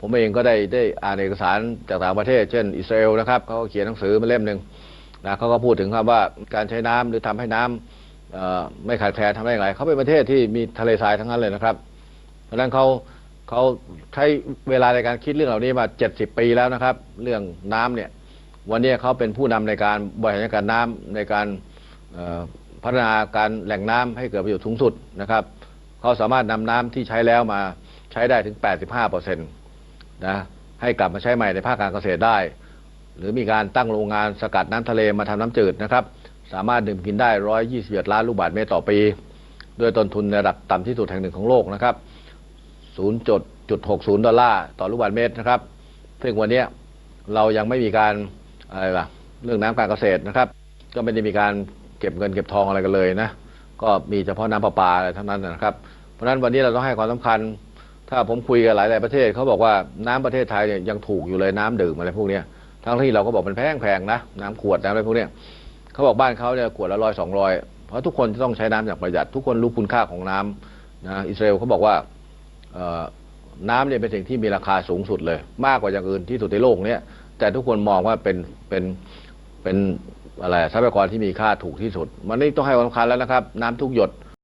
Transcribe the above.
ผมเองก็ได้ได้อ่านเอกสารจากต่างประเทศ เช่นอิสราเอลนะครับเขาก็เขียนหนังสือมาเล่มหนึ่งนะเขาก็พูดถึงครับว่าการใช้น้ำหรือทำให้น้ำเอ่อไม่ขาดแคลนทำได้อย่างไรเขาเป็นประเทศที่มีทะเลทรายทั้งนั้นเลยนะครับ เพราะฉะนั้นเขาเขาใช้เวลาในการคิดเรื่องเหล่านี้มา 70 ปีแล้วนะครับ เรื่องน้ำเนี่ยวันนี้เขาเป็นผู้นำในการบริหารการน้ำในการพัฒนาการแหล่งน้ำให้เกิดประโยชน์สูงสุดนะครับเขาสามารถนำน้ำที่ใช้แล้วมาใช้ได้ถึง 85เปอร์เซ็นต์ นะให้กลับมาใช้ใหม่ในภาคการเกษตรได้ หรือมีการตั้งโรงงานสกัดน้ำทะเลมาทำน้ำจืดนะครับ สามารถดื่มกินได้ 121 ล้านลูกบาศก์เมตรต่อปีด้วยต้นทุนในระดับต่ำที่สุดแห่งหนึ่งของโลกนะครับ 0.60 ดอลลาร์ต่อลูกบาศก์เมตรนะครับ ซึ่งวันนี้เรายังไม่มีการอะไรล่ะเรื่องน้ำการเกษตรนะครับ ก็ไม่ได้มีการเก็บเงินเก็บทองอะไรกันเลยนะ ก็มีเฉพาะน้ำประปาอะไรเท่านั้นนะครับ เพราะฉะนั้นวันนี้เราต้องให้ความสำคัญ ถ้าผมคุยกับหลายๆประเทศเขาบอกว่าน้ำประเทศไทยเนี่ยยังถูกอยู่เลยน้ำดื่มอะไรพวกเนี้ยทั้งที่เราก็บอกมันแพงแพงๆนะน้ำขวดน้ำอะไรพวกเนี้ยเขาบอกบ้านเขาเนี่ยขวดละร้อยสองร้อยเพราะทุกคนจะต้องใช้น้ำอย่างประหยัด ทุกคนรู้คุณค่าของน้ำนะอิสราเอลเขาบอกว่าน้ำเนี่ยเป็นสิ่งที่มีราคาสูงสุดเลย มากกว่าอย่างอื่นที่สุดในโลกเนี้ยแต่ทุกคนมองว่าเป็นเป็นเป็นอะไรทรัพยากรที่มีค่าถูกที่สุด มันนี่ต้องให้ความสำคัญแล้วนะครับ น้ำทุกหยด